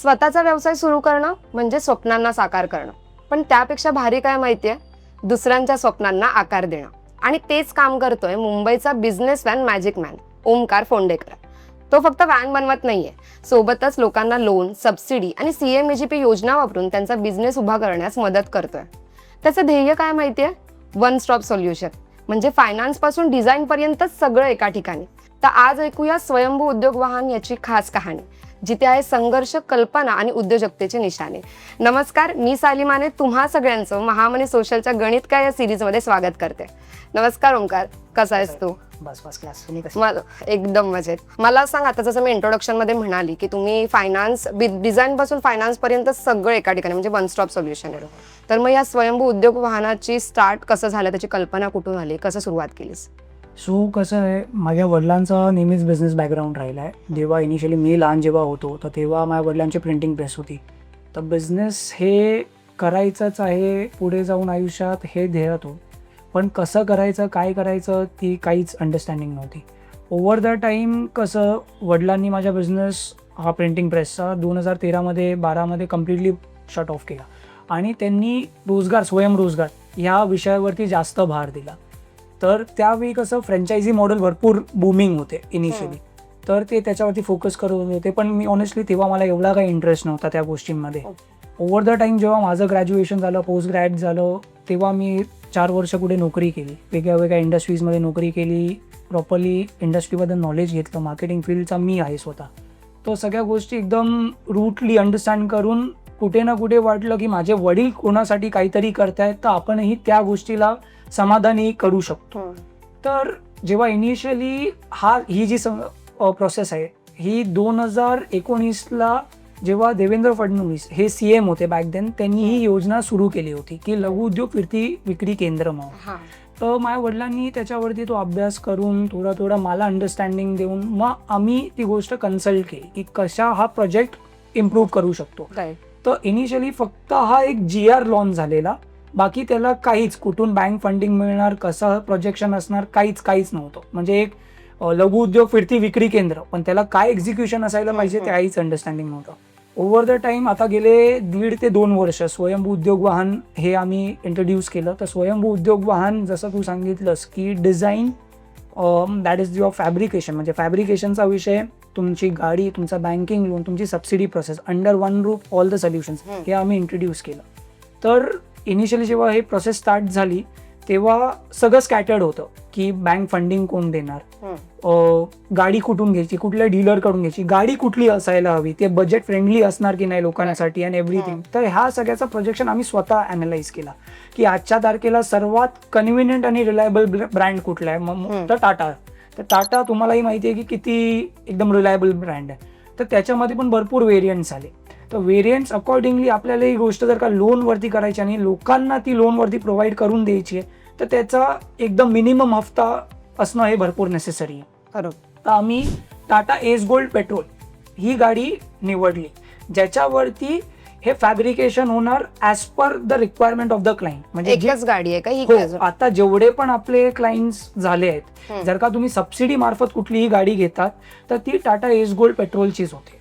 स्वतःचा व्यवसाय सुरू करणं म्हणजे स्वप्नांना साकार करणं. पण त्यापेक्षा भारी काय माहितीये? दुसऱ्यांच्या स्वप्नांना आकार देणं. आणि तेच काम करतोय मुंबईचा business man magic man Omkar Phondekar. तो फक्त व्हॅन बनवत नाहीये. सोबतच लोकांना लोन सबसिडी आणि सीएमएजीपी योजना वापरून त्यांचा बिझनेस उभा करण्यास मदत करतोय. त्याचं ध्येय काय माहितीये? One stop solution. म्हणजे फायनान्सपासून डिझाईन पर्यंत सगळं एका ठिकाणी. तर आज ऐकूया स्वयंभू उद्योग वाहन याची खास कहाणी. जिथे आहे संघर्ष कल्पना आणि उद्योजकतेचे निशाणे. नमस्कार मी सालिमाने तुम्हा सगळ्यांचं महामनी सोशलच्या गणित काय या सिरीजमध्ये स्वागत करते. नमस्कार ओंकार. कसा आहेस तू? बस बस क्लास तुम्ही कसे? मला एकदम मजेत. मला सांग आता जसं मी इंट्रोडक्शनमध्ये म्हणाली की तुम्ही फायनान्स डिझाईन पासून फायनान्स पर्यंत सगळं एका ठिकाणी म्हणजे वन स्टॉप सोल्युशन आहे. तर मग या स्वयंभू उद्योग वाहनाची स्टार्ट कसं झालं? त्याची कल्पना कुठून आली? कसं सुरुवात केलीस? सो कसं आहे माझ्या वडिलांचा नेहमीच बिझनेस बॅकग्राऊंड राहिला आहे. जेव्हा इनिशियली मी लहान जेव्हा होतो तर तेव्हा माझ्या वडिलांची प्रिंटिंग प्रेस होती. तर बिझनेस हे करायचंच आहे पुढे जाऊन आयुष्यात हे ध्येय होतो पण कसं करायचं काय करायचं ती काहीच अंडरस्टँडिंग नव्हती. ओव्हर द टाईम कसं वडिलांनी माझ्या बिझनेस हा प्रिंटिंग प्रेसचा दोन हजार तेरामध्ये बारामध्ये कम्प्लिटली शट ऑफ केला. आणि त्यांनी रोजगार स्वयंरोजगार ह्या विषयावरती जास्त भार दिला. तर त्यावेळी कसं फ्रँचायझी मॉडेल भरपूर बुमिंग होते इनिशियली तर ते त्याच्यावरती फोकस करत होते. पण मी ऑनेस्टली तेव्हा मला एवढा काही इंटरेस्ट नव्हता त्या गोष्टींमध्ये. ओव्हर द टाईम जेव्हा माझं ग्रॅज्युएशन झालं पोस्ट ग्रॅड झालं तेव्हा मी चार वर्ष पुढे नोकरी केली. वेगळ्या वेगळ्या इंडस्ट्रीजमध्ये नोकरी केली. प्रॉपरली इंडस्ट्रीबद्दल नॉलेज घेतलं. मार्केटिंग फील्डचा मी आहे स्वतः. तो सगळ्या गोष्टी एकदम रूटली अंडरस्टँड करून कुठे ना कुठे वाटलं की माझे वडील कोणासाठी काहीतरी करतायत तर आपणही त्या गोष्टीला समाधानी करू शकतो. तर जेव्हा इनिशियली हा ही जी प्रोसेस आहे ही दोन हजार एकोणीसला जेव्हा देवेंद्र फडणवीस हे सी एम होते बॅक देन त्यांनी ही योजना सुरू केली होती की लघु उद्योग फिरती विक्री केंद्र म्हणून. हा. तर माझ्या वडिलांनी त्याच्यावरती तो अभ्यास करून थोडा थोडा मला अंडरस्टँडिंग देऊन मग आम्ही ती गोष्ट कन्सल्ट केली की कशा हा प्रोजेक्ट इम्प्रूव्ह करू शकतो. तर इनिशियली फक्त हा एक जी आर लॉन्च झालेला. बाकी त्याला काहीच कुठून बँक फंडिंग मिळणार कसं प्रोजेक्शन असणार काहीच काहीच नव्हतं. म्हणजे एक लघु उद्योग फिरती विक्री केंद्र. पण त्याला काय एक्झिक्युशन असायला पाहिजे ते हम्म. काहीच अंडरस्टँडिंग नव्हतं. ओव्हर द टाईम आता गेले दीड ते दोन वर्ष स्वयंभू उद्योग वाहन हे आम्ही इंट्रोड्यूस केलं. तर स्वयंभू उद्योग वाहन जसं तू सांगितलंस की design that is your fabrication म्हणजे फॅब्रिकेशनचा विषय तुमची गाडी तुमचा बँकिंग लोन तुमची subsidy process under one roof all the solutions. हे आम्ही इंट्रोड्यूस केलं. तर इनिशियली जेव्हा हे प्रोसेस स्टार्ट झाली तेव्हा सगळं स्कॅटर्ड होतं की बँक फंडिंग कोण देणार? गाडी कुठून घ्यायची? कुठल्या डीलरकडून घ्यायची? गाडी कुठली असायला हवी? ते बजेट फ्रेंडली असणार की नाही लोकांसाठी आणि एव्हरीथिंग तर ह्या सगळ्याचा प्रोजेक्शन आम्ही स्वतः अनालाइज केला की आजच्या तारखेला सर्वात कन्व्हिनियंट आणि रिलायबल ब्रँड कुठला आहे? मग. तर टाटा तर टाटा तुम्हालाही माहिती आहे की किती एकदम रिलायबल ब्रँड आहे. तर त्याच्यामध्ये पण भरपूर व्हेरियंट्स आले. तर व्हेरियंट्स अकॉर्डिंगली आपल्याला ही गोष्ट जर का लोनवरती करायची आणि लोकांना ती लोनवरती प्रोव्हाइड करून द्यायची आहे तर त्याचा एकदम मिनिमम हफ्ता असणं हे भरपूर नेसेसरी आहे. बरोबर तर आम्ही टाटा एस गोल्ड पेट्रोल ही गाडी निवडली ज्याच्यावरती हे फॅब्रिकेशन होणार as per the requirement of the client म्हणजे एकच गाडी आहे का? ही हो? आता जेवढे पण आपले क्लायंट्स झाले आहेत. जर का तुम्ही सबसिडी मार्फत कुठलीही गाडी घेतात तर ती टाटा एस गोल्ड पेट्रोलचीच होते.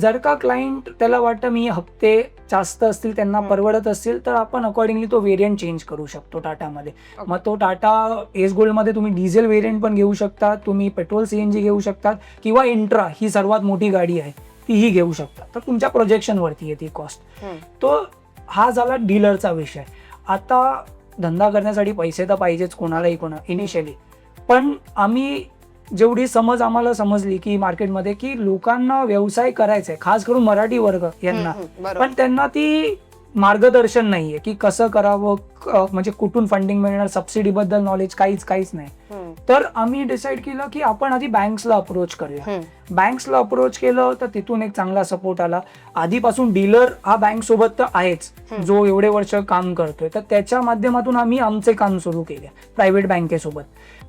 जर का क्लायंट त्याला वाटतं मी हप्ते जास्त असतील त्यांना. परवडत असतील तर आपण अकॉर्डिंगली तो व्हेरियंट चेंज करू शकतो टाटामध्ये. मग तो टाटा एस गोल्डमध्ये तुम्ही डिझेल व्हेरियंट पण घेऊ शकता तुम्ही पेट्रोल सीएनजी घेऊ शकतात किंवा इंट्रा ही सर्वात मोठी गाडी आहे तीही घेऊ शकता. तर तुमच्या प्रोजेक्शनवरती येते कॉस्ट. तो हा झाला डीलरचा विषय. आता धंदा करण्यासाठी पैसे तर पाहिजेच कोणालाही कोणा इनिशियली पण आम्ही जेवढी समज आम्हाला समजली की मार्केटमध्ये की लोकांना व्यवसाय करायचा आहे खास करून मराठी वर्ग यांना. पण त्यांना ती मार्गदर्शन नाहीये की कसं करावं म्हणजे कुठून फंडिंग मिळणार सबसिडी बद्दल नॉलेज काहीच काहीच नाही. तर आम्ही डिसाईड केलं की आपण आधी बँक्सला अप्रोच करूया. बँक्सला अप्रोच केलं तर तिथून एक चांगला सपोर्ट आला. आधीपासून डीलर हा बँक सोबत तर आहेच. जो एवढे वर्ष काम करतोय. तर त्याच्या माध्यमातून आम्ही आमचे काम सुरू केले प्रायव्हेट बँकेसोबत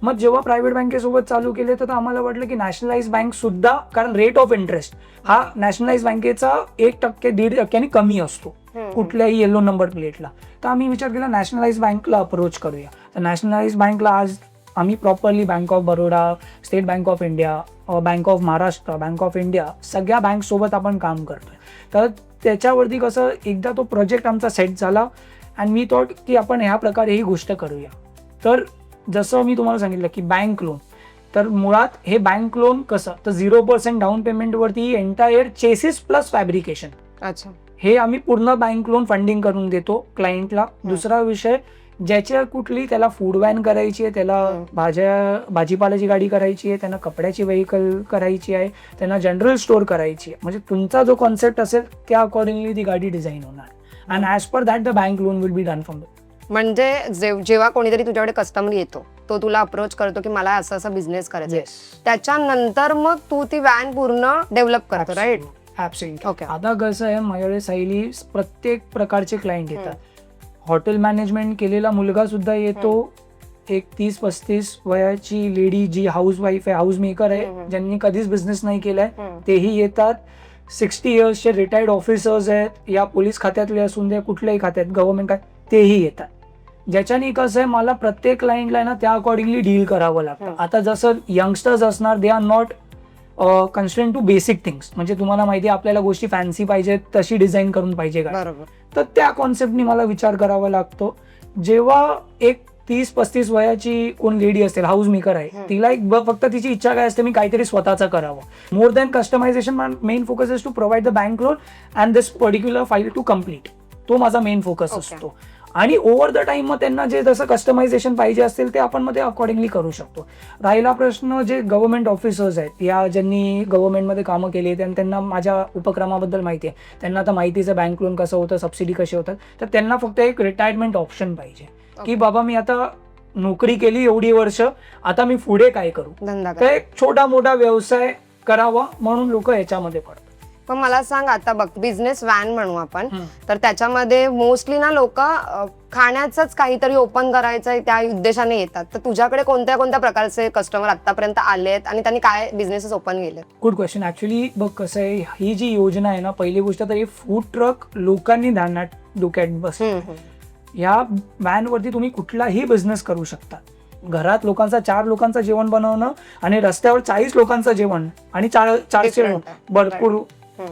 मग जेव्हा प्रायव्हेट बँकेसोबत चालू केले तर आम्हाला वाटलं की नॅशनलाइज बँक सुद्धा कारण रेट ऑफ इंटरेस्ट हा नॅशनलाइज बँकेचा एक टक्के दीड टक्क्याने कमी असतो. कुठल्याही येलो नंबर प्लेटला तर आम्ही विचार केला नॅशनलाइज बँकला अप्रोच करूया. तर नॅशनलाइज बँकला आज आम्ही properly Bank of Baroda State Bank of India Bank of Maharashtra Bank of India सगळ्या बँकसोबत आपण काम करतोय. तर त्याच्यावरती कसं एकदा तो प्रोजेक्ट आमचा सेट झाला आणि मी थॉट की आपण ह्या प्रकारे ही गोष्ट करूया. तर जसं मी तुम्हाला सांगितलं की बँक लोन तर मुळात हे बँक लोन कसं? तर झिरो पर्सेंट डाऊन पेमेंटवरती एंटायर चेसिस प्लस फॅब्रिकेशन अच्छा. हे आम्ही पूर्ण बँक लोन फंडिंग करून देतो क्लायंटला दुसरा विषय ज्याच्या कुठली त्याला फूड वॅन करायची आहे त्याला. भाज्या भाजीपाल्याची गाडी करायची आहे त्यांना कपड्याची व्हेकल करायची आहे त्यांना जनरल स्टोअर करायची आहे. म्हणजे तुमचा जो कॉन्सेप्ट असेल त्या अकॉर्डिंगली ती गाडी डिझाईन होणार. And as per that the bank loan will be done from म्हणजे जे- जेव्हा कोणीतरी तुझ्याकडे कस्टमर येतो तो तुला अप्रोच करतो की मला असं असं बिझनेस करायचा. त्याच्यानंतर मग तू ती व्हॅन पूर्ण डेव्हलप करतो राईट ओके आता कसं आहे माझ्याकडे सायली प्रत्येक प्रकारचे क्लायंट येतात. हॉटेल मॅनेजमेंट केलेला मुलगा सुद्धा येतो एक तीस पस्तीस वयाची लेडी जी हाऊस वाईफ आहे हाऊस मेकर आहे. ज्यांनी कधीच बिझनेस नाही केलाय तेही येतात. सिक्स्टी इयर्सचे रिटायर्ड ऑफिसर्स आहेत या पोलीस खात्यातले असून दे कुठल्याही खात्यात गव्हर्नमेंट काय तेही येतात. ज्याच्याने कसं आहे मला प्रत्येक क्लायंटला ना त्या अकॉर्डिंगली डील करावं लागतं. आता जसं यंगस्टर्स असणार they are not constant to basic things म्हणजे तुम्हाला माहिती आहे आपल्याला गोष्टी फॅन्सी पाहिजेत तशी डिझाईन करून पाहिजे का? तर त्या कॉन्सेप्टनी मला विचार करावा लागतो. जेव्हा एक तीस पस्तीस वयाची कोण लेडी असेल हाऊस मेकर आहे. तिला एक फक्त तिची इच्छा काय असते मी काहीतरी स्वतःचं करावं. More than customisation main focus is to provide the bank loan and this particular file to complete तो माझा मेन फोकस Okay. असतो. आणि ओव्हर द टाइम मग त्यांना जे जसं कस्टमायझेशन पाहिजे असेल ते आपण मध्ये अकॉर्डिंगली करू शकतो. राहिला प्रश्न जे गव्हर्नमेंट ऑफिसर्स आहेत या ज्यांनी गव्हर्नमेंटमध्ये कामं केली आहेत त्यांना माझ्या उपक्रमाबद्दल माहिती आहे. त्यांना आता माहितीचं बँक लोन कसं होतं सबसिडी कशी होतात. तर त्यांना फक्त एक रिटायरमेंट ऑप्शन पाहिजे. की. बाबा मी आता नोकरी केली एवढी वर्ष आता मी पुढे काय करू? तर एक छोटा मोठा व्यवसाय करावा म्हणून लोक याच्यामध्ये पडतात. पण मला सांग आता बघ बिझनेस व्हॅन म्हणू आपण. तर त्याच्यामध्ये मोस्टली ना लोक खाण्याचंच काहीतरी ओपन करायचं आहे त्या उद्देशाने येतात तर तुझ्याकडे कोणत्या कोणत्या प्रकारचे कस्टमर आतापर्यंत आले आहेत आणि त्यांनी काय बिझनेसेस ओपन केले गुड क्वेश्चन ऍक्च्युली बघ कसं आहे ही जी योजना आहे ना पहिली गोष्ट तर हे फूड ट्रक लोकांनी धाडण्यात डोक्यात बस या व्हॅनवरती तुम्ही कुठलाही बिझनेस करू शकता घरात लोकांचा चार लोकांचं जेवण बनवणं आणि रस्त्यावर चाळीस लोकांचं जेवण आणि चार चारशे. भरपूर.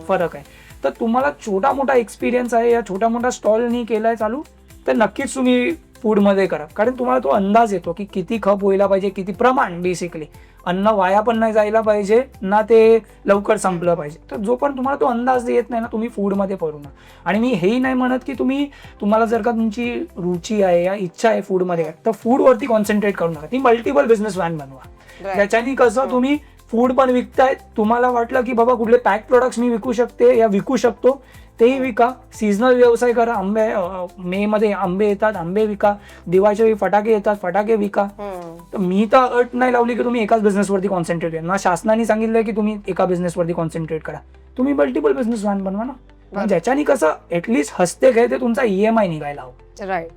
फरक आहे. तर तुम्हाला छोटा मोठा एक्सपिरियन्स आहे या छोटा मोठा स्टॉलनी केलाय चालू तर नक्कीच तुम्ही फूडमध्ये करा. कारण तुम्हाला तो अंदाज येतो की किती खप व्हायला पाहिजे किती प्रमाण बेसिकली अन्न वाया पण नाही जायला पाहिजे ना ते लवकर संपलं पाहिजे. तर जो पण तुम्हाला तो अंदाज येत नाही ना तुम्ही फूडमध्ये पडू ना आणि मी हेही नाही म्हणत की तुम्ही तुम्हाला जर का तुमची रुची आहे या इच्छा आहे फूडमध्ये तर फूडवरती कॉन्सन्ट्रेट करू नका. ती मल्टिपल बिझनेस व्हॅन बनवा. त्याच्यानी कसं तुम्ही फूड पण विकताय तुम्हाला वाटलं की बाबा कुठले पॅक प्रोडक्ट्स मी विकू शकते? या विकू शकतो. तेही विका. सीझनल व्यवसाय करा. आंबे मे मध्ये आंबे येतात आंबे विका. दिवाळीच्या वेळी फटाके येतात फटाके विका. तर मी तर अट नाही लावली की तुम्ही एकाच बिझनेसवरती कॉन्सन्ट्रेट करा. ना शासनाने सांगितलंय की तुम्ही एका बिझनेसवरती कॉन्सन्ट्रेट करा. तुम्ही मल्टिपल बिझनेस व्हॅन बनवा ना. ज्याच्यानी कसं ऍटलिस्ट हस्ते काय ते तुमचा ईएमआय निघायला हवं. राईट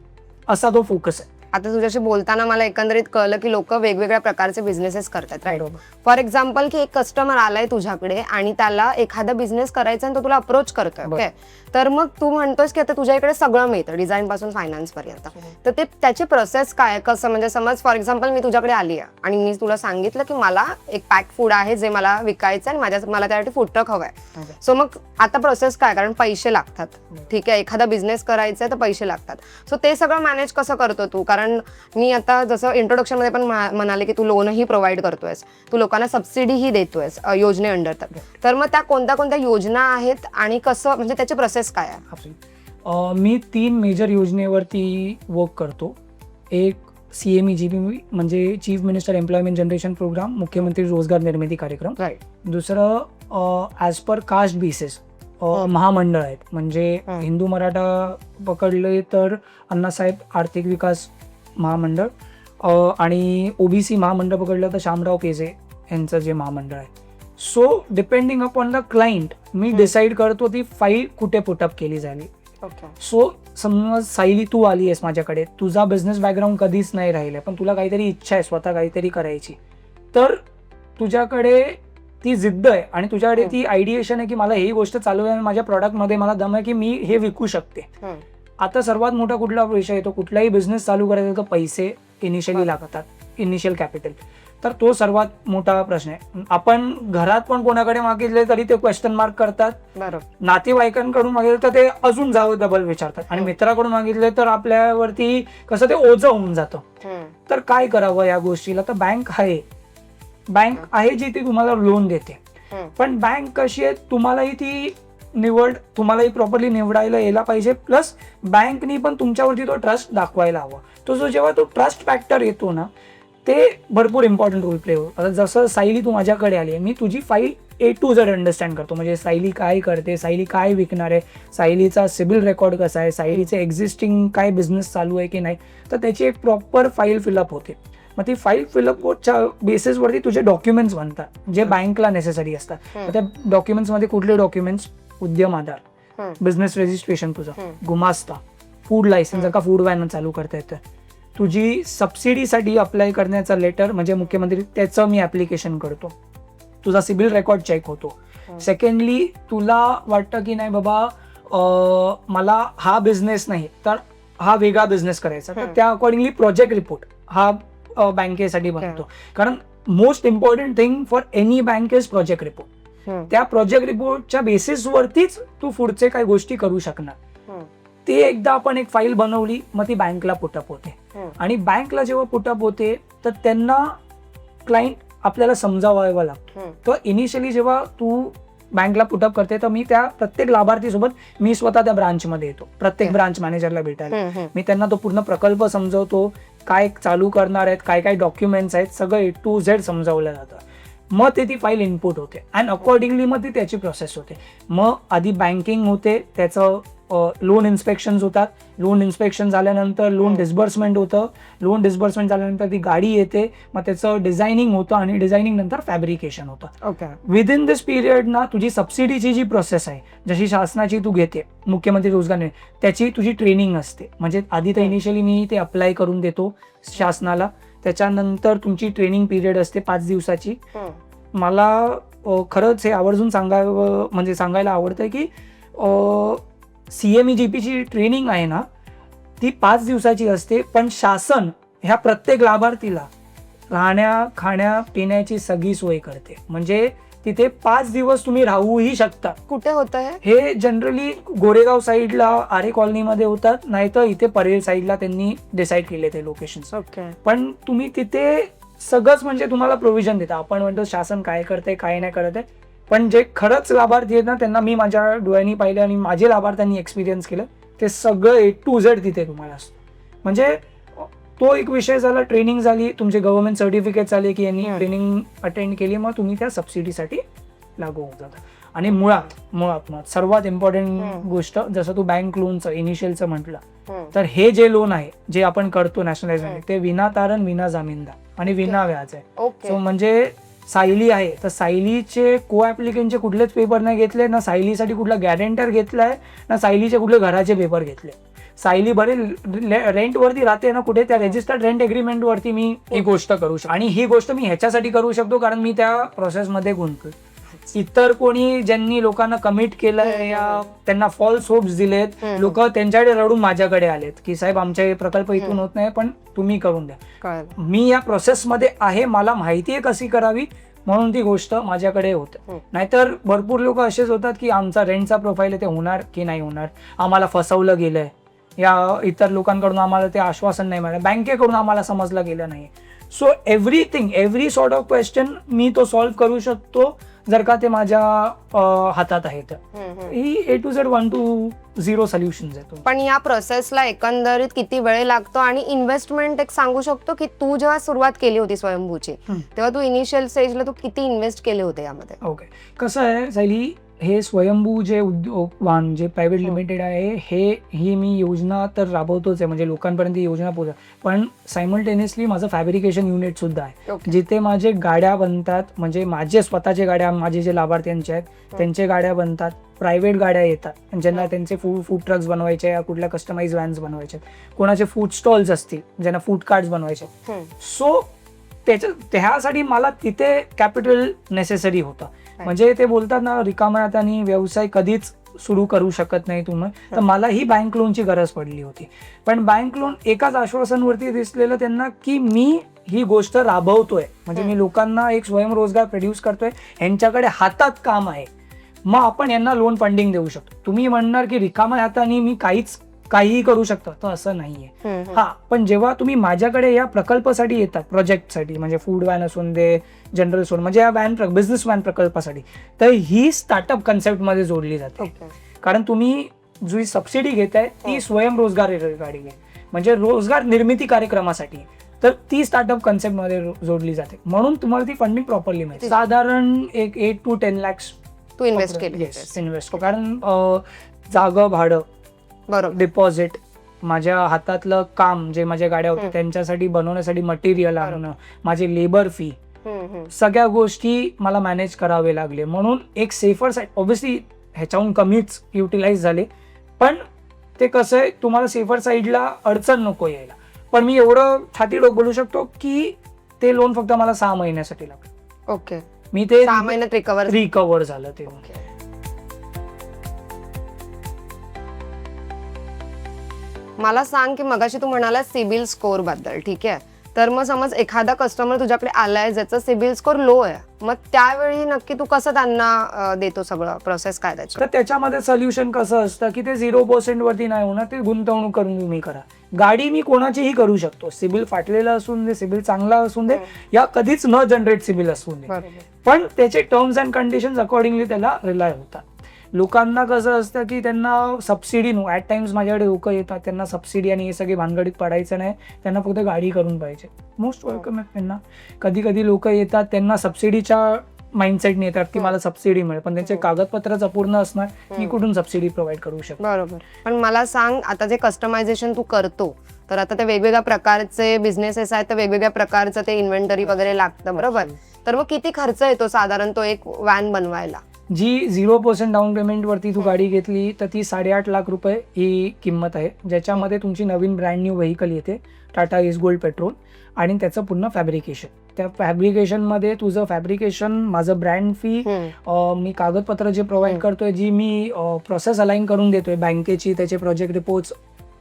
असा तो फोकस आहे. आता तुझ्याशी बोलताना मला एकंदरीत कळलं की लोक वेगवेगळ्या प्रकारचे बिझनेसेस करतात राईट फॉर एक्झाम्पल की एक कस्टमर आलाय तुझ्याकडे आणि त्याला एखादा बिझनेस करायचा आणि तो तुला अप्रोच करतोय. ओके तर मग तू म्हणतोस की आता तुझ्या इकडे सगळं मिळतं डिझाईन पासून फायनान्स पर्यंत. तर ते त्याची प्रोसेस काय आहे? कसं? म्हणजे समज फॉर एक्झाम्पल मी तुझ्याकडे आली आहे आणि मी तुला सांगितलं की मला एक पॅक फूड आहे जे मला विकायचं आणि माझ्या मला त्यासाठी फूड ट्रक हवंय. Okay. सो मग आता प्रोसेस काय? कारण पैसे लागतात. बरं. ठीक आहे एखादा बिझनेस करायचा आहे तर पैसे लागतात. सो ते सगळं मॅनेज कसं करतो तू? कारण मी आता जसं इंट्रोडक्शनमध्ये पण म्हा- म्हणाले की तू लोनही प्रोव्हाइड करतोयस. तू लोकांना सबसिडीही देतोयस योजने अंडर तर. तर मग त्या कोणत्या कोणत्या योजना आहेत आणि कसं म्हणजे त्याची प्रोसेस काय आहे? मी तीन मेजर योजनेवरती वर्क करतो. एक C M E G P म्हणजे chief minister employment generation programme मुख्यमंत्री रोजगार निर्मिती कार्यक्रम. राईट दुसरं ॲज पर कास्ट बेसिस महामंडळ आहेत. म्हणजे हं. हिंदू मराठा पकडले तर अण्णासाहेब आर्थिक विकास महामंडळ. अं, आणि ओबीसी महामंडळ पकडलं तर शामराव पेजे यांचं जे महामंडळ आहे. So depending upon the client me. Decide करतो ती फाईल कुठे पुटअप केली ओके सो समज सायली तू आली आहेस माझ्याकडे तुझा बिझनेस बॅकग्राऊंड कधीच नाही राहिलाय पण तुला काहीतरी इच्छा आहे स्वतः काहीतरी करायची. तर तुझ्याकडे ती जिद्द आहे आणि तुझ्याकडे. ती आयडिएशन आहे की मला ही गोष्ट चालू आहे आणि माझ्या प्रॉडक्टमध्ये मला दम आहे की मी हे विकू शकते. आता सर्वात मोठा कुठला विषय येतो कुठलाही बिझनेस चालू करायचा तर पैसे इनिशियली. लागतात. इनिशियल कॅपिटल तर तो सर्वात मोठा प्रश्न आहे. आपण घरात पण कोणाकडे मागितले तरी ते क्वेश्चन मार्क करतात. बरोबर नातेवाईकांकडून मागितले तर ते अजून जावं डबल विचारतात. आणि. मित्राकडून मागितले तर आपल्यावरती कसं ते ओझं होऊन जातं. तर काय करावं या गोष्टीला? तर बँक आहे. बँक आहे जी ती तुम्हाला लोन देते. पण बँक कशी आहे? तुम्हालाही ती निवड तुम्हालाही प्रॉपरली निवडायला यायला पाहिजे. प्लस बँकनी पण तुमच्यावरती तो ट्रस्ट दाखवायला हवा. तो जो जेव्हा तो ट्रस्ट फॅक्टर येतो ना ते भरपूर इम्पॉर्टंट रोल प्ले होतो. आता जसं सायली तू माझ्याकडे आली आहे मी तुझी file A to Z understand करतो. म्हणजे सायली काय करते सायली काय विकणार आहे सायलीचा सिबिल रेकॉर्ड कसा आहे सायलीचे एक्झिस्टिंग काय बिझनेस चालू आहे की नाही तर त्याची एक प्रॉपर फाईल फिलअप होते. मग ती फाईल फिलअपच्या बेसिसवरती तुझे डॉक्युमेंट्स बनतात जे बँकला नेसेसरी असतात. त्या डॉक्युमेंट्समध्ये कुठले डॉक्युमेंट्स उद्यम आधार. बिझनेस रजिस्ट्रेशन तुझं. गुमास्ता फूड लायसन्स जर का फूड वॅन चालू करता येतं तुझी सबसिडीसाठी अप्लाय करण्याचा लेटर म्हणजे मुख्यमंत्री त्याचं मी ऍप्लिकेशन करतो तुझा सिबिल रेकॉर्ड चेक होतो. सेकंडली तुला वाटतं की नाही बाबा मला हा बिझनेस नाही तर हा वेगळा बिझनेस करायचा तर. त्या अकॉर्डिंगली प्रोजेक्ट रिपोर्ट हा बँकेसाठी बनतो कारण most important thing for any bank is project report. त्या प्रोजेक्ट रिपोर्टच्या बेसिसवरतीच तू पुढचे काही गोष्टी करू शकणार. ते एकदा आपण एक फाईल बनवली मग ती बँकला पुटअप होते. आणि बँकला जेव्हा पुटअप होते तर त्यांना क्लायंट आपल्याला समजावायला लागतो. तर इनिशियली जेव्हा तू बँकला पुटअप करते तर मी त्या प्रत्येक लाभार्थीसोबत मी स्वतः त्या ब्रांचमध्ये येतो प्रत्येक. ब्रांच मॅनेजरला भेटायला. मी त्यांना तो पूर्ण प्रकल्प समजवतो काय चालू करणार आहेत काय काय डॉक्युमेंट्स आहेत सगळं ए टू झेड समजावलं जातं मग ते ती फाईल इनपुट होते. अँड अकॉर्डिंगली मग ती त्याची प्रोसेस होते. मग आधी बँकिंग होते त्याचं लोन इन्स्पेक्शन होतात. लोन इन्स्पेक्शन झाल्यानंतर लोन हम्म. डिस्बर्समेंट होतं. लोन डिस्बर्समेंट झाल्यानंतर ती गाडी येते. मग त्याचं डिझायनिंग होतं आणि डिझायनिंग नंतर फॅब्रिकेशन होतं. ओके विदिन दिस पिरियड ना तुझी सबसिडीची जी प्रोसेस आहे जशी शासनाची तू घेते मुख्यमंत्री रोजगार त्याची तुझी ट्रेनिंग असते. म्हणजे आधी तर. इनिशियली मी ते अप्लाय करून देतो शासनाला. त्याच्यानंतर तुमची ट्रेनिंग पिरियड असते पाच दिवसाची. मला खरंच हे आवर्जून सांगावं म्हणजे सांगायला आवडतं की सी एम ई जी पीची ट्रेनिंग आहे ना ती पाच दिवसाची असते पण शासन ह्या प्रत्येक लाभार्थीला राहण्या खाण्या पिण्याची सगळी सोय करते म्हणजे तिथे पाच दिवस तुम्ही राहूही शकता. कुठे होतं हे? हे जनरली गोरेगाव साईडला आरे कॉलनीमध्ये होतात नाहीतर इथे परेल साईडला त्यांनी डिसाईड केले ते लोकेशन्स ओके पण तुम्ही तिथे सगळंच म्हणजे तुम्हाला प्रोव्हिजन देता आपण म्हणतो शासन काय करते काय नाही करत आहे. पण जे खरंच लाभार्थी आहेत ना त्यांना मी माझ्या डोळ्यांनी पाहिले आणि माझे लाभार्थ्यांनी एक्सपिरियन्स केलं ते सगळं ए टू झेड तिथे तुम्हाला असतं. म्हणजे तो एक विषय झाला ट्रेनिंग झाली तुमचे गव्हर्नमेंट सर्टिफिकेट झाले की यांनी. ट्रेनिंग अटेंड केली मग तुम्ही त्या सबसिडीसाठी लागू होऊन जाता आणि मुळात मुळात मुळात सर्वात इम्पॉर्टंट. गोष्ट जसं तू बँक लोनचं इनिशियलचं म्हटलं. तर हे जे लोन आहे जे आपण करतो नॅशनलाइज. ते विना तारण विना जामीनदार आणि विना व्याज आहे सो म्हणजे सायली आहे तर सायलीचे को ऍप्लिकेंटचे कुठलेच पेपर नाही घेतले ना सायलीसाठी कुठला गॅरेंटर घेतलाय ना सायलीचे कुठले घराचे पेपर घेतले सायली बरे रेंट वरती राहते ना कुठे त्या रेजिस्टर्ड रेंट एग्रीमेंट वरती मी ही गोष्ट करू शकतो आणि ही गोष्ट मी ह्याच्यासाठी करू शकतो कारण मी त्या प्रोसेसमध्ये गुंतलोय इतर कोणी ज्यांनी लोकांना कमिट केलंय या त्यांना फॉल्स होप्स दिलेत. लोक त्यांच्याकडे रडून माझ्याकडे आलेत की साहेब आमचे हे प्रकल्प इथून. होत नाही पण तुम्ही करून द्या मी या प्रोसेसमध्ये आहे मला माहिती आहे कशी करावी म्हणून ती गोष्ट माझ्याकडे होते. नाहीतर भरपूर लोक असेच होतात की आमचा रेंटचा प्रोफाईल ते होणार की नाही होणार आम्हाला फसवलं गेलंय या इतर लोकांकडून आम्हाला ते आश्वासन नाही मिळालं. बँकेकडून आम्हाला समजलं गेलं नाही. So everything every sort of question मी तो सॉल्व्ह करू शकतो जर का ते माझ्या हातात आहे तर हम्म, हम्म. ही A to Z one to zero solution आहे पण या प्रोसेसला एकंदरीत किती वेळ लागतो आणि इन्व्हेस्टमेंट एक सांगू शकतो की तू जेव्हा सुरुवात केली होती स्वयंभूची. तेव्हा तू इनिशियल स्टेजला तू किती इन्व्हेस्ट केले होते यामध्ये? ओके कसं आहे हे स्वयंभू जे उद्योग वाहन जे प्रायव्हेट हो. लिमिटेड आहे हे ही मी योजना तर राबवतोच आहे म्हणजे लोकांपर्यंत ही योजना पोहोच पण सायमल्टेनियसली माझं फॅब्रिकेशन युनिट सुद्धा आहे जिथे माझे गाड्या बनतात म्हणजे माझे स्वतःचे गाड्या माझे जे लाभार्थ्यांचे आहेत त्यांचे गाड्या बनतात प्रायव्हेट गाड्या येतात ज्यांना हं. त्यांचे फूड फूड ट्रक्स बनवायचे या कुठल्या कस्टमाइज व्हॅन्स बनवायचे. कोणाचे फूड स्टॉल्स असतील ज्यांना फूड कार्ड्स बनवायचे. सो त्याच्या त्यासाठी मला तिथे कॅपिटल नेसेसरी होतं म्हणजे ते बोलतात ना रिकाम्या हाताने व्यवसाय कधीच सुरू करू शकत नाही तुम्ही. तर मला ही बँक लोनची गरज पडली होती. पण बँक लोन एकाच आश्वासनवरती दिसलेलं त्यांना की मी ही गोष्ट राबवतोय. म्हणजे मी लोकांना एक स्वयंरोजगार प्रोड्यूस करतोय. यांच्याकडे हातात काम आहे. मग आपण यांना लोन फंडिंग देऊ शकतो. तुम्ही म्हणणार की रिकाम्या हाताने मी काहीच काहीही करू शकतो. तर असं नाहीये. हा पण जेव्हा तुम्ही माझ्याकडे या प्रकल्पासाठी येतात प्रोजेक्टसाठी म्हणजे फूड वॅन असून दे जनरल स्टोर म्हणजे या वॅन बिझनेस वॅन प्रकल्पासाठी तर ही स्टार्टअप कन्सेप्टमध्ये जोडली जाते. कारण तुम्ही जी सबसिडी घेताय ती स्वयंरोजगार गाडी आहे. म्हणजे रोजगार निर्मिती कार्यक्रमासाठी. तर ती स्टार्टअप कन्सेप्टमध्ये रो- जोडली जाते. म्हणून तुम्हाला ती फंडिंग प्रॉपरली मिळते. साधारण एक एट टू टेन लॅक्स तू इन्व्हेस्ट केली इन्व्हेस्ट कारण जागं भाडं बरोबर. डिपॉझिट माझ्या हातातलं काम जे माझ्या गाड्या होत्या. त्यांच्यासाठी बनवण्यासाठी मटेरियल आणणं माझे लेबर फी. सगळ्या गोष्टी मला मॅनेज करावे लागले. म्हणून एक सेफर साईड ऑब्व्हियसली ह्याच्याहून कमीच युटिलाइज झाले. पण ते कसं आहे तुम्हाला सेफर साईडला अडचण नको यायला. पण मी एवढं छाती डोक बोलू शकतो की ते लोन फक्त मला सहा महिन्यासाठी लागलं. ओके मी ते सहा महिन्यात रिकवर रिकवर झालं ते. मला सांग की मगाशी तू म्हणाला सिबिल स्कोरबद्दल ठीक आहे? तर मग समज एखादा कस्टमर तुझ्याकडे आलाय ज्याचा सिबिल स्कोर लो आहे मग त्यावेळी नक्की तू कसं त्यांना देतो सगळं? प्रोसेस काय त्याची? तर त्याच्यामध्ये सोल्युशन कसं असतं की ते झिरो पर्सेंट वरती नाही होणार ते गुंतवणूक करून तुम्ही करा. गाडी मी कोणाचीही करू शकतो. सिबिल फाटलेला असून दे सिबिल चांगला असून दे या कधीच न जनरेट सिबिल असून दे. पण त्याचे टर्म्स अँड कंडिशन अकॉर्डिंगली त्याला रिलाय होतात. लोकांना कसं असतं की त्यांना सबसिडी नो ॲट टाइम्स माझ्याकडे लोक येतात त्यांना सबसिडी आणि हे सगळे भानगडीत पडायचं नाही. त्यांना फक्त गाडी करून पाहिजे. मोस्ट वेलकम आहे त्यांना. कधी कधी लोक येतात त्यांना सबसिडीच्या माइंडसेटने येतात की मला सबसिडी मिळेल. पण त्यांचे कागदपत्रच अपूर्ण असणार मी कुठून सबसिडी प्रोव्हाइड करू शकतो बरोबर. पण मला सांग आता जे कस्टमायझेशन तू करतो तर आता ते वेगवेगळ्या प्रकारचे बिझनेसेस आहेत तर वेगवेगळ्या प्रकारचं ते इन्व्हेंटरी वगैरे लागतं बरोबर? तर मग किती खर्च येतो साधारण तो एक वॅन बनवायला? जी झिरो पर्सेंट डाऊन पेमेंटवरती तू गाडी घेतली तर ती साडेआठ लाख रुपये ही किंमत आहे. ज्याच्यामध्ये तुमची नवीन ब्रँड न्यू व्हेकल येते टाटा इज गोल्ड पेट्रोल आणि त्याचं पुन्हा फॅब्रिकेशन त्या फॅब्रिकेशनमध्ये तुझं फॅब्रिकेशन माझं ब्रँड फी हम्म. मी कागदपत्र जे प्रोव्हाइड हम्म. करतोय जी मी प्रोसेस अलाइन करून देतोय बँकेची त्याचे project reports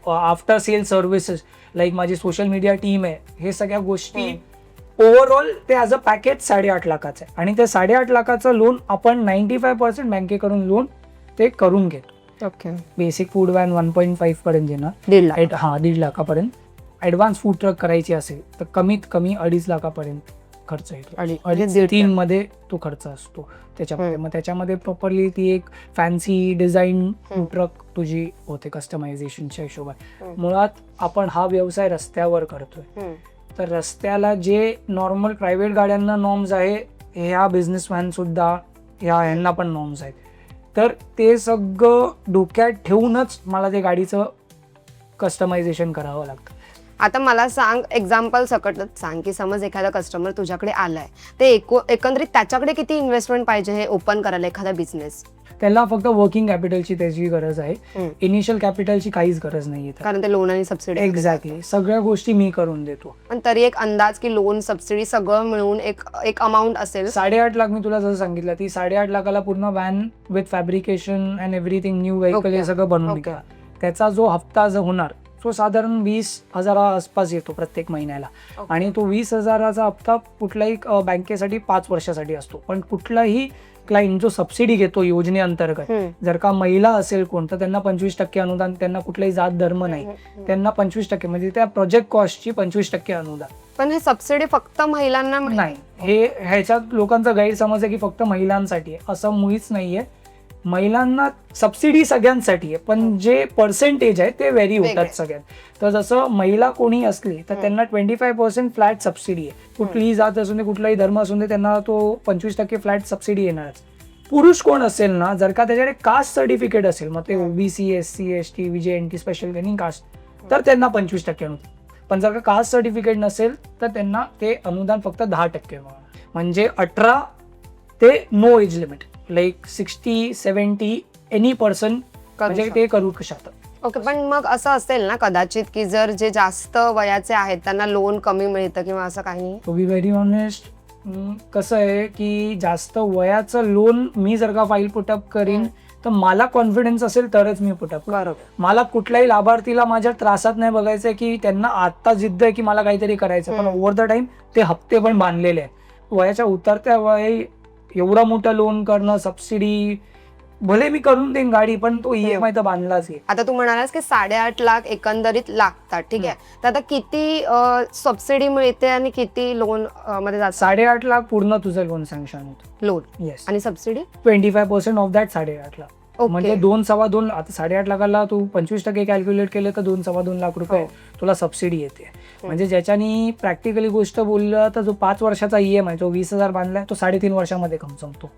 after sale services like माझी सोशल मीडिया टीम आहे हे सगळ्या गोष्टी ओव्हरऑल ते ॲज अ पॅकेज साडेआठ लाखाचं आहे. आणि ते साडेआठ लाखाचं लोन आपण नाईन्टी फाय पर्सेंट बँकेकडून लोन ते करून घेतो. Okay basic food van one point five पर्यंत येणार दीड लाख. हां दीड लाखापर्यंत. ॲडव्हान्स फूड ट्रक करायची असेल तर कमीत कमी अडीच लाखापर्यंत खर्च येतो. अडी- अडीच म्हणजे तीन मध्ये तो खर्च असतो. त्याच्यामध्ये. मग त्याच्यामध्ये प्रॉपरली ती एक फॅन्सी डिझाईन. ट्रक तुझी होते कस्टमायझेशनच्या हम्म. मुळात आपण हा व्यवसाय रस्त्यावर करतोय. तर रस्त्याला जे नॉर्मल प्रायव्हेट गाड्यांना नॉर्म्स आहे ह्या बिझनेस ह्या ह्यांना पण नॉर्म्स आहेत. तर ते सगळं डोक्यात ठेवूनच मला ते गाडीचं कस्टमायझेशन करावं लागतं. आता मला सांग एक्झाम्पल सकटच सांग की समज एखादा कस्टमर तुझ्याकडे आलाय. ते एको एकंदरीत त्याच्याकडे किती इन्व्हेस्टमेंट पाहिजे हे ओपन करायला एखादा बिझनेस त्याला फक्त वर्किंग कॅपिटलची त्याची गरज आहे. इनिशियल कॅपिटलची काहीच गरज नाही कारण ते लोन आणि सबसिडी एक्झॅक्टली सगळ्या गोष्टी मी करून देतो. पण तरी एक अंदाज की लोन सबसिडी सगळं मिळून एक एक अमाऊंट असेल. साडेआठ लाख मी तुला जसं सांगितलं ती साडेआठ लाखाला पूर्ण van with fabrication and everything new vehicle. हे सगळं बनवून त्याचा जो हप्ता जो होणार तो साधारण वीस हजारा आसपास येतो प्रत्येक महिन्याला. आणि तो वीस हजाराचा हप्ता कुठल्याही अ, बँकेसाठी पाच वर्षासाठी असतो. पण कुठलाही क्लायंट जो सबसिडी घेतो योजनेअंतर्गत. जर का महिला असेल कोण तर त्यांना पंचवीस टक्के अनुदान त्यांना कुठलाही जात धर्म नाही. त्यांना पंचवीस टक्के म्हणजे त्या प्रोजेक्ट कॉस्टची पंचवीस टक्के अनुदान. पण हे सबसिडी फक्त महिलांना? नाही. हे ह्याच्यात लोकांचा गैरसमज आहे की फक्त महिलांसाठी आहे. असं मुळीच नाहीये. महिलांना सबसिडी सगळ्यांसाठी आहे पण जे पर्सेंटेज आहे ते व्हेरी. होतात सगळ्यात. तर जसं महिला कोणी असली तर त्यांना twenty five percent flat subsidy आहे. कुठलीही जात असून दे कुठलाही धर्म असून दे त्यांना तो पंचवीस टक्के फ्लॅट सबसिडी येणारच. पुरुष कोण असेल ना जर का त्याच्याकडे कास्ट सर्टिफिकेट असेल मग ते. OBC S C S T VJ N T special training caste तर त्यांना पंचवीस टक्के अनुदान पण जर का कास्ट सर्टिफिकेट नसेल तर त्यांना ते अनुदान फक्त दहा टक्के म्हणजे अठरा ते no age limit like sixty seventy any person म्हणजे. ते करू शकतात. ओके पण मग असं असेल ना कदाचित की जर जे जास्त वयाचे आहेत त्यांना लोन कमी मिळतं किंवा असं काही टू बी व्हेरी ऑनेस्ट कसं आहे की जास्त वयाचं लोन मी जर का फाईल पुटअप करीन तर मला कॉन्फिडन्स असेल तरच मी पुटअप बरोबर. मला कुठल्याही लाभार्थीला माझ्या त्रासात नाही बघायचं की त्यांना आता जिद्द आहे की मला काहीतरी करायचं पण. ओव्हर द टाइम ते हप्ते पण बांधलेले आहे वयाच्या उतरत्या वय एवढा मोठा लोन करणं सबसिडी भले मी करून देईन गाडी पण तो ई एम आय तर बांधलाच आहे. आता तू म्हणालास की साडेआठ लाख एकंदरीत लागतात ठीक आहे. तर आता किती सबसिडी मिळते आणि किती लोनमध्ये जात साडेआठ लाख पूर्ण तुझं लोन सँक्शन होतं. लोन येस आणि subsidy twenty five percent of that साडेआठ लाख. म्हणजे दोन सव्वा दोन आता साडेआठ लाखाला तू पंचवीस टक्के कॅल्क्युलेट केले तर दोन सव्वा दोन लाख रुपये हो. तुला सबसिडी येते. म्हणजे ज्याच्यानी प्रॅक्टिकली गोष्ट बोललं तर जो पाच वर्षाचा ई एम आय जो वीस हजार बांधलाय तो साडेतीन वर्षामध्ये कम संपतो.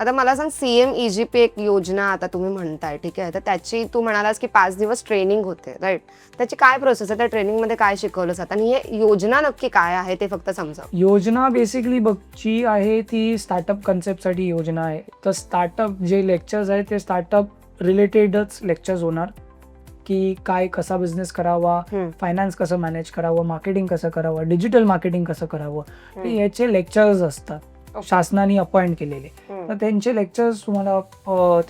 आता मला सांग सीएम ईजीपी एक योजना आता तुम्ही म्हणताय ठीक आहे? तर त्याची तू म्हणालास की पाच दिवस ट्रेनिंग होते राईट त्याची काय प्रोसेस आहे? त्या ट्रेनिंगमध्ये काय शिकवलं जातं आणि हे योजना नक्की काय आहे ते फक्त समजाव. योजना बेसिकली बघची आहे ती स्टार्टअप कन्सेप्टसाठी योजना आहे. तर स्टार्टअप जे लेक्चर्स आहेत ते स्टार्टअप रिलेटेडच लेक्चर्स होणार. की काय कसा बिझनेस करावा. फायनान्स कसं मॅनेज करावं मार्केटिंग कसं करावं डिजिटल मार्केटिंग कसं करावं याचे लेक्चर्स असतात. शासनाने अपॉइंट केलेले. तर त्यांचे लेक्चर्स तुम्हाला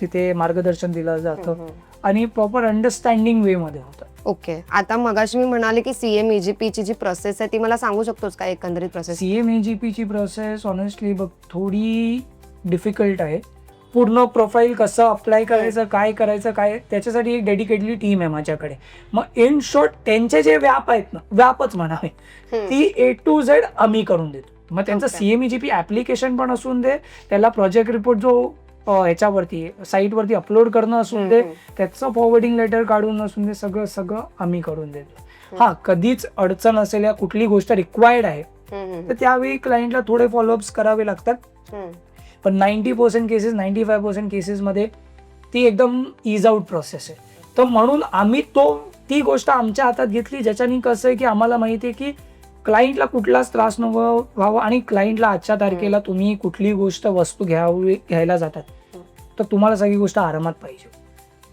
तिथे मार्गदर्शन दिलं जातं आणि प्रॉपर अंडरस्टँडिंग वे मध्ये होतं. ओके आता मगाशी मी म्हणाले की सीएम ईजीपी ची जी प्रोसेस आहे ती मला सांगू शकतोस का एकंदरीत प्रोसेस सी एम ची प्रोसेस ऑनेस्टली बघ थोडी डिफिकल्ट आहे. पूर्ण प्रोफाईल कसं अप्लाय करायचं काय करायचं काय त्याच्यासाठी एक डेडिकेटली टीम आहे माझ्याकडे. मग इन शॉर्ट त्यांचे जे व्याप आहेत ना व्यापच म्हणावे ती ए टू झेड आम्ही करून देतो. मग त्यांचं. सीएमईजीपी ऍप्लिकेशन पण असून दे त्याला प्रोजेक्ट रिपोर्ट जो ह्याच्यावरती साईटवरती अपलोड करणं असून दे त्याचं फॉरवर्डिंग लेटर काढून असून दे सगळं सगळं आम्ही करून देतो. हा कधीच अडचण असेल या कुठली गोष्ट रिक्वायर्ड आहे तर त्यावेळी क्लायंटला थोडे फॉलोअप्स करावे लागतात. पण ninety percent cases ninety five percent केसेसमध्ये ती एकदम इज आउट प्रोसेस आहे. तर म्हणून आम्ही तो ती गोष्ट आमच्या हातात घेतली ज्याच्यानी कसं आहे की आम्हाला माहिती आहे की क्लायंटला कुठलाच त्रास नको व्हावा आणि क्लायंटला आजच्या तारखेला तुम्ही कुठली गोष्ट वस्तू घ्यावी घ्यायला जातात तर तुम्हाला सगळी गोष्ट आरामात पाहिजे.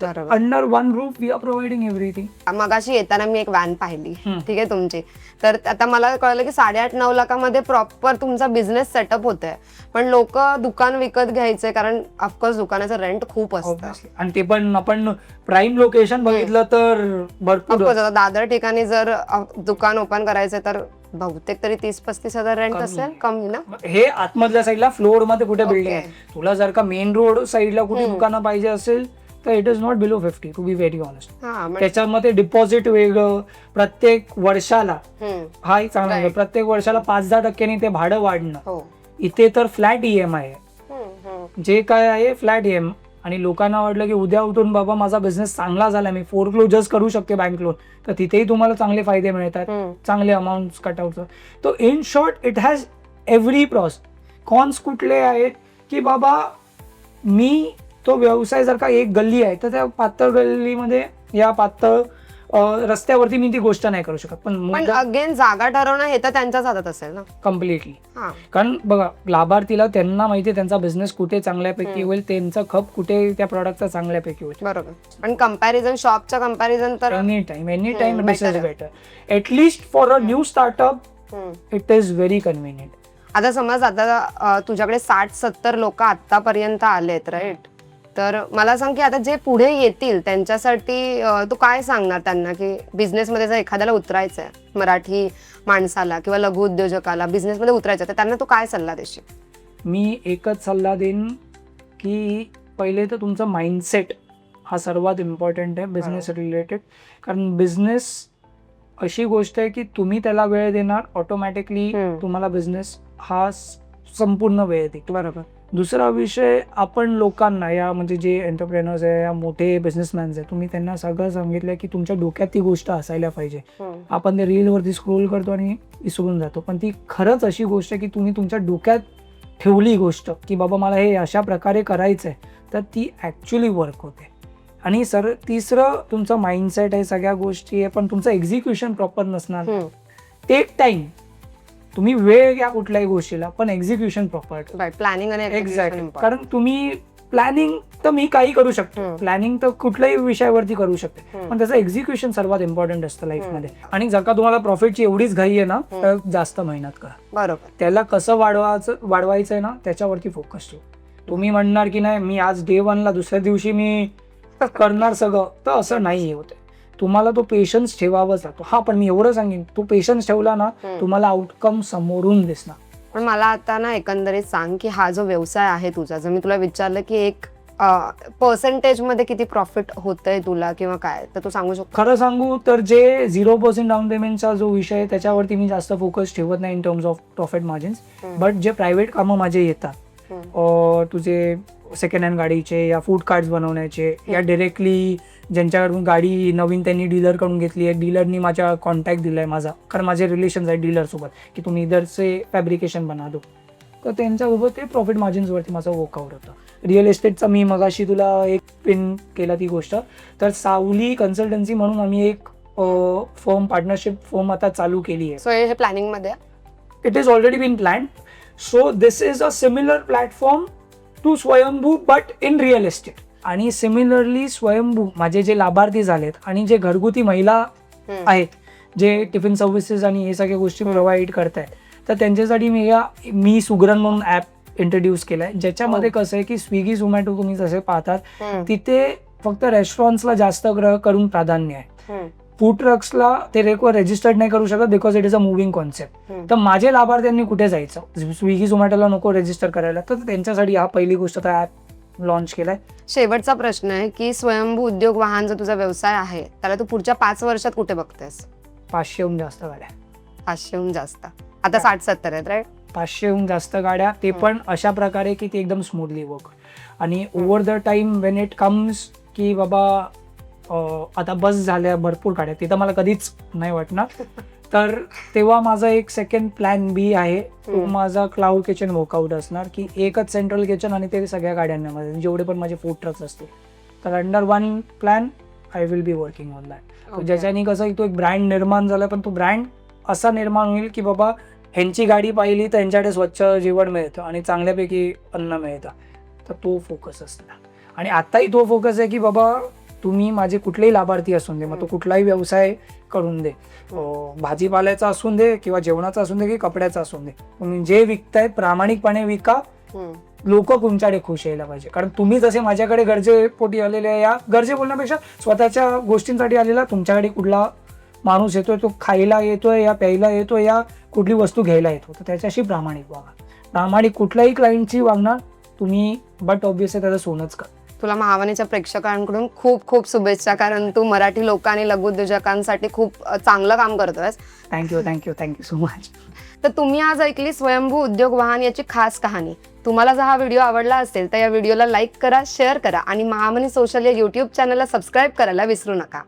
Under one roof we are providing everything मगाशी येताना मी एक व्हॅन पाहिली. हम्म. ठीक आहे तुमची. तर आता मला कळलं की साडेआठ नऊ लाखामध्ये प्रॉपर तुमचा बिझनेस सेटअप होत आहे पण लोक दुकान विकत घ्यायचे कारण ऑफकोर्स दुकानाचं रेंट खूप असतं. आणि ते पण आपण प्राईम लोकेशन बघितलं तर भरपूर. ऑफकोर्स आता दादर ठिकाणी जर अ, दुकान ओपन करायचं तर बहुतेक तरी तीस पस्तीस हजार रेंट कमी. असेल? कमी ना? हे आतमधल्या साईडला फ्लोअरमध्ये कुठे बिल्डिंग. आहे? तुला जर का मेन रोड साईडला कुठे. दुकानं पाहिजे असेल तर it is not below fifty to be very honest त्याच्यामध्ये डिपॉझिट वेगळं प्रत्येक वर्षाला हा एक चांगला. प्रत्येक वर्षाला पाच दहा टक्क्यांनी ते भाडं वाढणं. हो. इथे तर फ्लॅट ई एम आय आहे. जे काय आहे फ्लॅट ई एम आणि लोकांना वाटलं की उद्या उठून बाबा माझा बिझनेस चांगला झाला मी फोर क्लोजर्स करू शकते बँक लोन तर तिथेही तुम्हाला चांगले फायदे मिळतात. चांगले अमाऊंट कटआउट तो in short it has every pros cons कुठले आहेत की बाबा मी तो व्यवसाय जर का एक गल्ली आहे तर त्या पातळ गल्लीमध्ये या पातळ रस्त्यावरती मी ती गोष्ट नाही करू शकत. पण अगेन जागा ठरवणं हे तर त्यांच्याच हातात असेल ना? कम्प्लिटली हा. कारण बघा लाभार्थीला त्यांना माहिती त्यांचा बिझनेस कुठे चांगल्यापैकी. होईल त्यांचा खप कुठे त्या प्रॉडक्टचा चांगल्यापैकी होईल. बरोबर. पण कंपॅरिझन शॉपच्या कंपॅरिझन तर any time any time. Better at least for a new startup. It is very convenient आता समज आता तुझ्याकडे साठ सत्तर लोक आतापर्यंत आलेत राईट तर मला सांग की आता जे पुढे येतील त्यांच्यासाठी तू काय सांगणार त्यांना की बिझनेसमध्ये जर एखाद्याला उतरायचं आहे मराठी माणसाला किंवा लघु उद्योजकाला बिझनेसमध्ये उतरायचं तर त्यांना तू काय सल्ला देशील? मी एकच सल्ला देईन की पहिले तर तुमचं माइंडसेट हा सर्वात इम्पॉर्टंट आहे बिझनेस रिलेटेड कारण बिझनेस अशी गोष्ट आहे की तुम्ही त्याला वेळ देणार ऑटोमॅटिकली. तुम्हाला बिझनेस हा संपूर्ण वेळ देईल. बरोबर. दुसरा विषय आपण लोकांना या म्हणजे जे एंटरप्रेनर्स आहे या मोठे बिझनेसमॅन्स आहे तुम्ही त्यांना सगळं सांगितलं की तुमच्या डोक्यात ती गोष्ट असायला पाहिजे. आपण ते रीलवरती स्क्रोल करतो आणि विसरून जातो. पण ती खरंच अशी गोष्ट आहे की तुम्ही तुमच्या डोक्यात ठेवली गोष्ट की बाबा मला हे अशा प्रकारे करायचं आहे तर ती ॲक्च्युली वर्क होते. आणि सर तिसरं तुमचं माइंडसेट आहे सगळ्या गोष्टी आहे पण तुमचं एक्झिक्युशन प्रॉपर नसणार. टेक टाइम तुम्ही वेळ घ्या कुठल्याही गोष्टीला पण एक्झिक्युशन प्रॉपर प्लॅनिंग आणि important. कारण तुम्ही प्लॅनिंग तर मी काही करू शकतो. प्लॅनिंग तर कुठल्याही विषयावरती करू शकते. पण त्याचं एक्झिक्युशन सर्वात इम्पॉर्टंट असतं लाईफमध्ये आणि जर का तुम्हाला प्रॉफिटची एवढीच घाई आहे ना तर जास्त मेहनत करा. बरोबर. त्याला कसं वाढवायचं वाढवायचं आहे ना त्याच्यावरती फोकस ठेवू. तुम्ही म्हणणार की नाही मी आज डे वनला दुसऱ्या दिवशी मी करणार सगळं तर असं नाही होते तुम्हाला तो पेशन्स ठेवावाच लागतो. हा पण मी एवढं सांगेन तो पेशन्स ठेवला ना. तुम्हाला आउटकम समोरून दिसणार. पण मला आता ना एकंदरीत सांग की हा जो व्यवसाय आहे तुझा जर मी तुला विचारलं की एक पर्सेंटेजमध्ये किती प्रॉफिट होतंय तुला किंवा काय तर तू सांगू शकतो? खरं सांगू तर जे झिरो पर्सेंट डाऊन पेमेंटचा जो विषय आहे त्याच्यावरती मी जास्त फोकस ठेवत नाही in terms of profit margins. But जे प्रायव्हेट कामं माझे येतात तुझे सेकंड हँड गाडीचे या फूड कार्ड्स बनवण्याचे या डिरेक्टली ज्यांच्याकडून गाडी नवीन त्यांनी डीलरकडून घेतली आहे. डीलरनी माझ्या कॉन्टॅक्ट दिलाय माझा. कारण माझे रिलेशन्स आहेत डीलरसोबत की तुम्ही इधरचे फॅब्रिकेशन बना दो. तर त्यांच्यासोबत ते प्रॉफिट मार्जिन्सवरती माझं वर्कआउट होतं. रिअल एस्टेटचा मी मगाशी तुला एक पिन केला ती गोष्ट. तर सावली कन्सल्टन्सी म्हणून आम्ही एक फर्म पार्टनरशिप फर्म आता चालू केली आहे. सो हे प्लॅनिंगमध्ये आहे? it is already been planned. So this is a similar platform to Swayambhu but in real estate आणि सिमिलरली स्वयंभू माझे जे लाभार्थी झालेत आणि जे घरगुती महिला. आहेत जे टिफिन सर्व्हिसेस आणि हे सगळ्या गोष्टी प्रोव्हाइड करतायत तर त्यांच्यासाठी मी या मी सुगरण म्हणून ॲप इंट्रोड्यूस केलाय ज्याच्यामध्ये हो. कसं आहे की स्विगी झोमॅटो तुम्ही जसे पाहतात. तिथे फक्त रेस्टॉरंट्सला जास्त ग्रह करून प्राधान्य आहे. फूड ट्रक्सला ते रेको रजिस्टर्ड नाही करू शकत because it is a moving concept. तर माझे लाभार्थ्यांनी कुठे जायचं स्विगी झोमॅटोला नको रजिस्टर करायला तर त्यांच्यासाठी हा पहिली गोष्ट तर ॲप लॉन्च केलाय? शेवटचा प्रश्न आहे की स्वयंभू उद्योग वाहन जो तुझा व्यवसाय आहे त्याला तू पुढच्या पाच वर्षात कुठे बघतेस? पाचशेहून जास्त गाड्या. पाचशेहून जास्त. आता साठ सत्तर आहेत राईट पाचशेहून जास्त गाड्या ते पण अशा प्रकारे की ते एकदम स्मूथली वर्क आणि over the time when it comes की बाबा आता बस झाल्या भरपूर गाड्या तिथं मला कधीच नाही वाटणार. तर तेव्हा माझा एक सेकंड प्लॅन बी आहे. तो. माझा क्लाउड किचन वर्कआउट असणार की एकच सेंट्रल किचन आणि ते सगळ्या गाड्यांमध्ये जेवढे पण माझे फूड ट्रक्स असतील. तर under one plan I will be working on that ज्याच्याने कसं तो एक ब्रँड निर्माण झाला पण तो ब्रँड असा निर्माण होईल की बाबा ह्यांची गाडी पाहिली तर ह्यांच्याकडे स्वच्छ जेवण मिळतं आणि चांगल्यापैकी अन्न मिळतं. तर तो फोकस असणार. आणि आत्ताही तो फोकस आहे की बाबा तुम्ही माझे कुठलेही लाभार्थी असून दे मग तो कुठलाही व्यवसाय करून दे. भाजीपाल्याचा असून दे किंवा जेवणाचा असून दे की कपड्याचा असून दे तुम्ही जे विकतायत प्रामाणिकपणे विका. लोक तुमच्याकडे खुश यायला पाहिजे. कारण तुम्ही जसे माझ्याकडे गरजेपोटी आलेले या गरजे बोलण्यापेक्षा स्वतःच्या गोष्टींसाठी आलेला तुमच्याकडे कुठला माणूस येतोय तो खायला येतोय या प्यायला येतोय या कुठली वस्तू घ्यायला येतो. तर त्याच्याशी प्रामाणिक वागा. प्रामाणिक कुठल्याही क्लायंटची वागणार तुम्ही बट ऑब्विसली त्याचं सोनच कर. तुला महावाणीच्या प्रेक्षकांकडून खूप खूप शुभेच्छा कारण तू मराठी लोक आणि लघुउद्योजकांसाठी खूप चांगलं काम करतोयस. थँक्यू थँक्यूथँक्यू सो मच तर तुम्ही आज ऐकली स्वयंभू उद्योग वाहन याची खास कहाणी. तुम्हाला जर हा व्हिडिओ आवडला असेल तर या व्हिडिओला लाईक करा शेअर करा आणि महामनी सोशल या युट्यूब चॅनलला सबस्क्राईब करायला विसरू नका.